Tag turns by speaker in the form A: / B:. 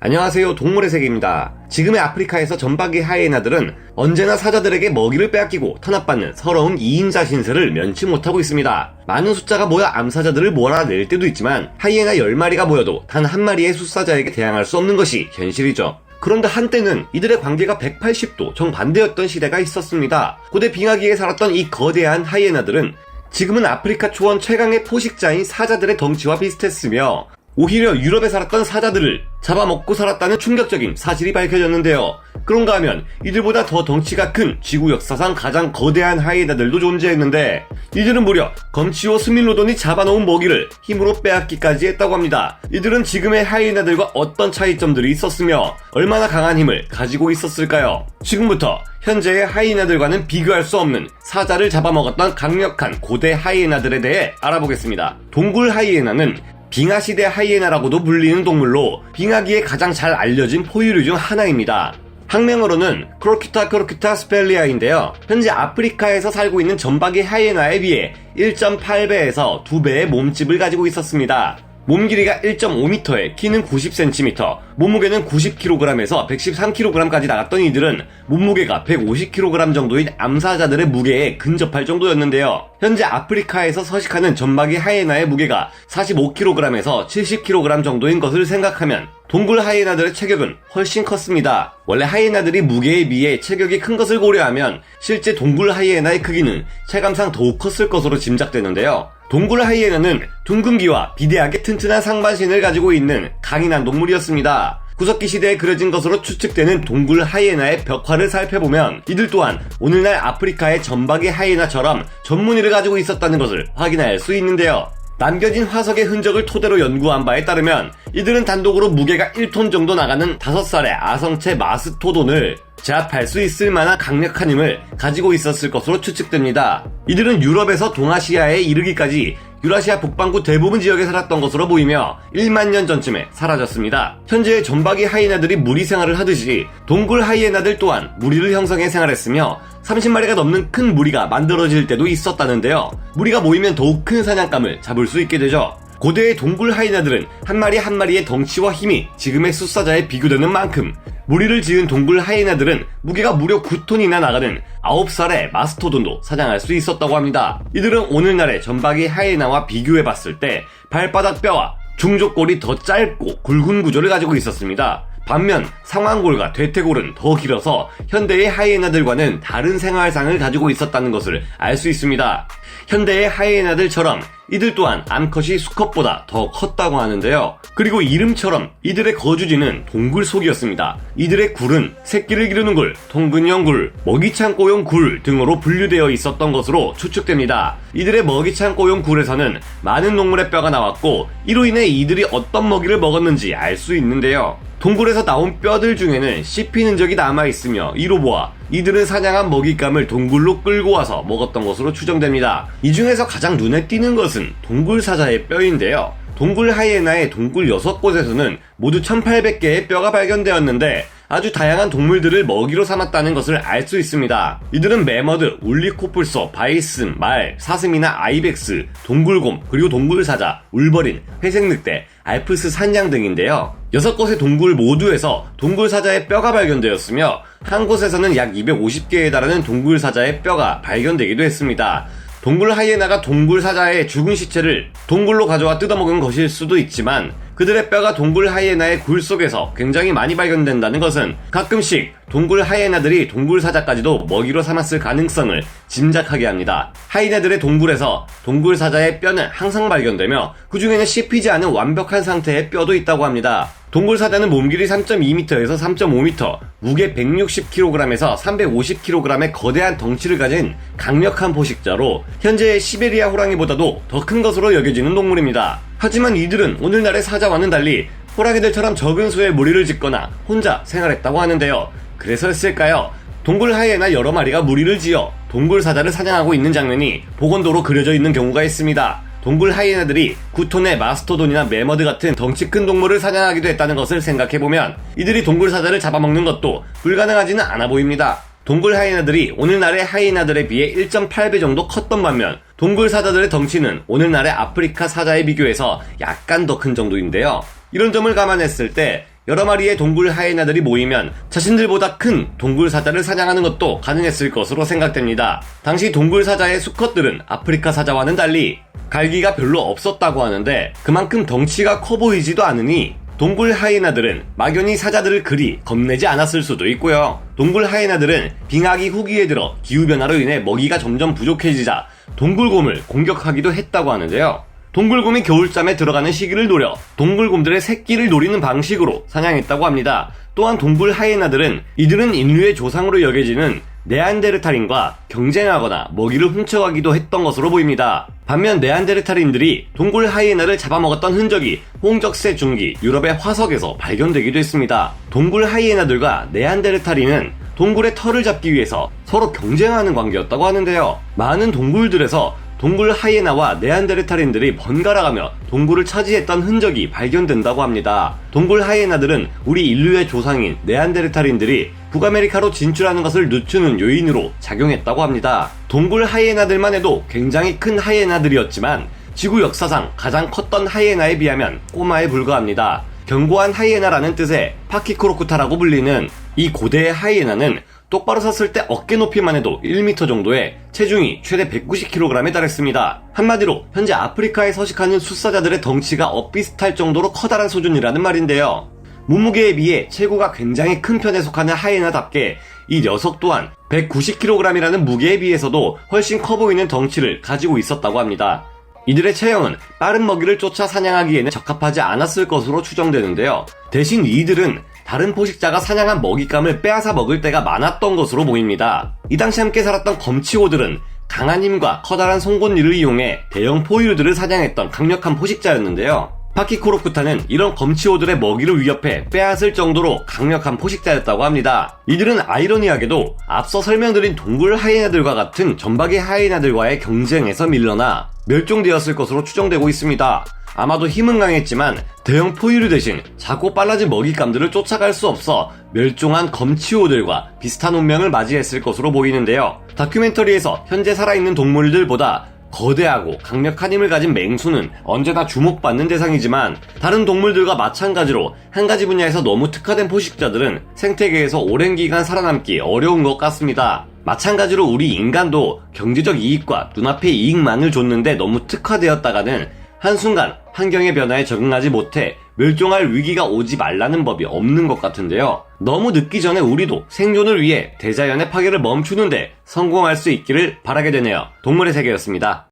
A: 안녕하세요 동물의 세계입니다. 지금의 아프리카에서 전박이 하이에나들은 언제나 사자들에게 먹이를 빼앗기고 탄압받는 서러운 2인자 신세를 면치 못하고 있습니다. 많은 숫자가 모여 암사자들을 몰아낼 때도 있지만 하이에나 10마리가 모여도 단 한 마리의 숫사자에게 대항할 수 없는 것이 현실이죠. 그런데 한때는 이들의 관계가 180도 정반대였던 시대가 있었습니다. 고대 빙하기에 살았던 이 거대한 하이에나들은 지금은 아프리카 초원 최강의 포식자인 사자들의 덩치와 비슷했으며 오히려 유럽에 살았던 사자들을 잡아먹고 살았다는 충격적인 사실이 밝혀졌는데요. 그런가 하면 이들보다 더 덩치가 큰 지구 역사상 가장 거대한 하이에나들도 존재했는데 이들은 무려 검치오 스밀로돈이 잡아놓은 먹이를 힘으로 빼앗기까지 했다고 합니다. 이들은 지금의 하이에나들과 어떤 차이점들이 있었으며 얼마나 강한 힘을 가지고 있었을까요? 지금부터 현재의 하이에나들과는 비교할 수 없는 사자를 잡아먹었던 강력한 고대 하이에나들에 대해 알아보겠습니다. 동굴 하이에나는 빙하시대 하이에나라고도 불리는 동물로 빙하기에 가장 잘 알려진 포유류 중 하나입니다. 학명으로는 크로키타 크로키타 스펠리아인데요. 현재 아프리카에서 살고 있는 전박이 하이에나에 비해 1.8배에서 2배의 몸집을 가지고 있었습니다. 몸 길이가 1.5m에 키는 90cm, 몸무게는 90kg에서 113kg까지 나갔던 이들은 몸무게가 150kg 정도인 암사자들의 무게에 근접할 정도였는데요. 현재 아프리카에서 서식하는 전박이 하이에나의 무게가 45kg에서 70kg 정도인 것을 생각하면 동굴 하이에나들의 체격은 훨씬 컸습니다. 원래 하이에나들이 무게에 비해 체격이 큰 것을 고려하면 실제 동굴 하이에나의 크기는 체감상 더욱 컸을 것으로 짐작되는데요. 동굴 하이에나는 둥근 귀와 비대하게 튼튼한 상반신을 가지고 있는 강인한 동물이었습니다. 구석기 시대에 그려진 것으로 추측되는 동굴 하이에나의 벽화를 살펴보면 이들 또한 오늘날 아프리카의 전박이 하이에나처럼 전문의를 가지고 있었다는 것을 확인할 수 있는데요. 남겨진 화석의 흔적을 토대로 연구한 바에 따르면 이들은 단독으로 무게가 1톤 정도 나가는 5살의 아성체 마스토돈을 제압할 수 있을 만한 강력한 힘을 가지고 있었을 것으로 추측됩니다. 이들은 유럽에서 동아시아에 이르기까지 유라시아 북반구 대부분 지역에 살았던 것으로 보이며 1만 년 전쯤에 사라졌습니다. 현재 전박이 하이에나들이 무리 생활을 하듯이 동굴 하이에나들 또한 무리를 형성해 생활했으며 30마리가 넘는 큰 무리가 만들어질 때도 있었다는데요. 무리가 모이면 더욱 큰 사냥감을 잡을 수 있게 되죠. 고대의 동굴 하이나들은 한 마리 한 마리의 덩치와 힘이 지금의 숫사자에 비교되는 만큼 무리를 지은 동굴 하이나들은 무게가 무려 9톤이나 나가는 9살의 마스토돈도 사냥할 수 있었다고 합니다. 이들은 오늘날의 전박이 하이나와 비교해봤을 때 발바닥 뼈와 중족골이 더 짧고 굵은 구조를 가지고 있었습니다. 반면 상완골과 대퇴골은 더 길어서 현대의 하이에나들과는 다른 생활상을 가지고 있었다는 것을 알 수 있습니다. 현대의 하이에나들처럼 이들 또한 암컷이 수컷보다 더 컸다고 하는데요. 그리고 이름처럼 이들의 거주지는 동굴 속이었습니다. 이들의 굴은 새끼를 기르는 굴, 통근형 굴, 먹이창고용 굴 등으로 분류되어 있었던 것으로 추측됩니다. 이들의 먹이창고용 굴에서는 많은 동물의 뼈가 나왔고 이로 인해 이들이 어떤 먹이를 먹었는지 알 수 있는데요. 동굴에서 나온 뼈들 중에는 씹히는 적이 남아있으며 이로 보아 이들은 사냥한 먹잇감을 동굴로 끌고 와서 먹었던 것으로 추정됩니다. 이 중에서 가장 눈에 띄는 것은 동굴 사자의 뼈인데요. 동굴 하이에나의 동굴 6곳에서는 모두 1800개의 뼈가 발견되었는데 아주 다양한 동물들을 먹이로 삼았다는 것을 알 수 있습니다. 이들은 매머드, 울리코뿔소, 바이슨, 말, 사슴이나 아이벡스, 동굴곰, 그리고 동굴사자, 울버린, 회색늑대, 알프스 산양 등인데요. 여섯 곳의 동굴 모두에서 동굴 사자의 뼈가 발견되었으며 한 곳에서는 약 250개에 달하는 동굴 사자의 뼈가 발견되기도 했습니다. 동굴 하이에나가 동굴 사자의 죽은 시체를 동굴로 가져와 뜯어먹은 것일 수도 있지만 그들의 뼈가 동굴 하이에나의 굴 속에서 굉장히 많이 발견된다는 것은 가끔씩 동굴 하이에나들이 동굴 사자까지도 먹이로 삼았을 가능성을 짐작하게 합니다. 하이에나들의 동굴에서 동굴 사자의 뼈는 항상 발견되며 그 중에는 씹히지 않은 완벽한 상태의 뼈도 있다고 합니다. 동굴 사자는 몸길이 3.2m에서 3.5m, 무게 160kg에서 350kg의 거대한 덩치를 가진 강력한 포식자로 현재 시베리아 호랑이보다도 더 큰 것으로 여겨지는 동물입니다. 하지만 이들은 오늘날의 사자와는 달리 호랑이들처럼 적은 수의 무리를 짓거나 혼자 생활했다고 하는데요. 그래서였을까요? 동굴 하이에나 여러 마리가 무리를 지어 동굴 사자를 사냥하고 있는 장면이 복원도로 그려져 있는 경우가 있습니다. 동굴 하이에나들이 구톤의 마스토돈이나 메머드 같은 덩치 큰 동물을 사냥하기도 했다는 것을 생각해보면 이들이 동굴 사자를 잡아먹는 것도 불가능하지는 않아 보입니다. 동굴 하이에나들이 오늘날의 하이에나들에 비해 1.8배 정도 컸던 반면 동굴 사자들의 덩치는 오늘날의 아프리카 사자에 비교해서 약간 더 큰 정도인데요. 이런 점을 감안했을 때 여러 마리의 동굴 하이에나들이 모이면 자신들보다 큰 동굴 사자를 사냥하는 것도 가능했을 것으로 생각됩니다. 당시 동굴 사자의 수컷들은 아프리카 사자와는 달리 갈기가 별로 없었다고 하는데 그만큼 덩치가 커 보이지도 않으니 동굴 하이에나들은 막연히 사자들을 그리 겁내지 않았을 수도 있고요. 동굴 하이에나들은 빙하기 후기에 들어 기후변화로 인해 먹이가 점점 부족해지자 동굴곰을 공격하기도 했다고 하는데요. 동굴곰이 겨울잠에 들어가는 시기를 노려 동굴곰들의 새끼를 노리는 방식으로 사냥했다고 합니다. 또한 동굴 하이에나들은 이들은 인류의 조상으로 여겨지는 네안데르탈인과 경쟁하거나 먹이를 훔쳐가기도 했던 것으로 보입니다. 반면 네안데르탈인들이 동굴 하이에나를 잡아먹었던 흔적이 홍적세 중기 유럽의 화석에서 발견되기도 했습니다. 동굴 하이에나들과 네안데르탈인은 동굴의 털을 잡기 위해서 서로 경쟁하는 관계였다고 하는데요. 많은 동굴들에서 동굴 하이에나와 네안데르탈인들이 번갈아가며 동굴을 차지했던 흔적이 발견된다고 합니다. 동굴 하이에나들은 우리 인류의 조상인 네안데르탈인들이 북아메리카로 진출하는 것을 늦추는 요인으로 작용했다고 합니다. 동굴 하이에나들만 해도 굉장히 큰 하이에나들이었지만 지구 역사상 가장 컸던 하이에나에 비하면 꼬마에 불과합니다. 견고한 하이에나라는 뜻의 파키크로쿠타라고 불리는 이 고대의 하이에나는 똑바로 섰을 때 어깨 높이만 해도 1m 정도에 체중이 최대 190kg에 달했습니다. 한마디로 현재 아프리카에 서식하는 숫사자들의 덩치가 엇비슷할 정도로 커다란 수준이라는 말인데요. 몸무게에 비해 체구가 굉장히 큰 편에 속하는 하이에나답게 이 녀석 또한 190kg이라는 무게에 비해서도 훨씬 커 보이는 덩치를 가지고 있었다고 합니다. 이들의 체형은 빠른 먹이를 쫓아 사냥하기에는 적합하지 않았을 것으로 추정되는데요. 대신 이들은 다른 포식자가 사냥한 먹잇감을 빼앗아 먹을 때가 많았던 것으로 보입니다. 이 당시 함께 살았던 검치고들은 강한 힘과 커다란 송곳니를 이용해 대형 포유류들을 사냥했던 강력한 포식자였는데요. 파키코로쿠타는 이런 검치호들의 먹이를 위협해 빼앗을 정도로 강력한 포식자였다고 합니다. 이들은 아이러니하게도 앞서 설명드린 동굴 하이에나들과 같은 전박이 하이에나들과의 경쟁에서 밀려나 멸종되었을 것으로 추정되고 있습니다. 아마도 힘은 강했지만 대형 포유류 대신 작고 빨라진 먹잇감들을 쫓아갈 수 없어 멸종한 검치호들과 비슷한 운명을 맞이했을 것으로 보이는데요. 다큐멘터리에서 현재 살아있는 동물들보다 거대하고 강력한 힘을 가진 맹수는 언제나 주목받는 대상이지만 다른 동물들과 마찬가지로 한 가지 분야에서 너무 특화된 포식자들은 생태계에서 오랜 기간 살아남기 어려운 것 같습니다. 마찬가지로 우리 인간도 경제적 이익과 눈앞의 이익만을 줬는데 너무 특화되었다가는 한순간 환경의 변화에 적응하지 못해 멸종할 위기가 오지 말라는 법이 없는 것 같은데요. 너무 늦기 전에 우리도 생존을 위해 대자연의 파괴를 멈추는데 성공할 수 있기를 바라게 되네요. 동물의 세계였습니다.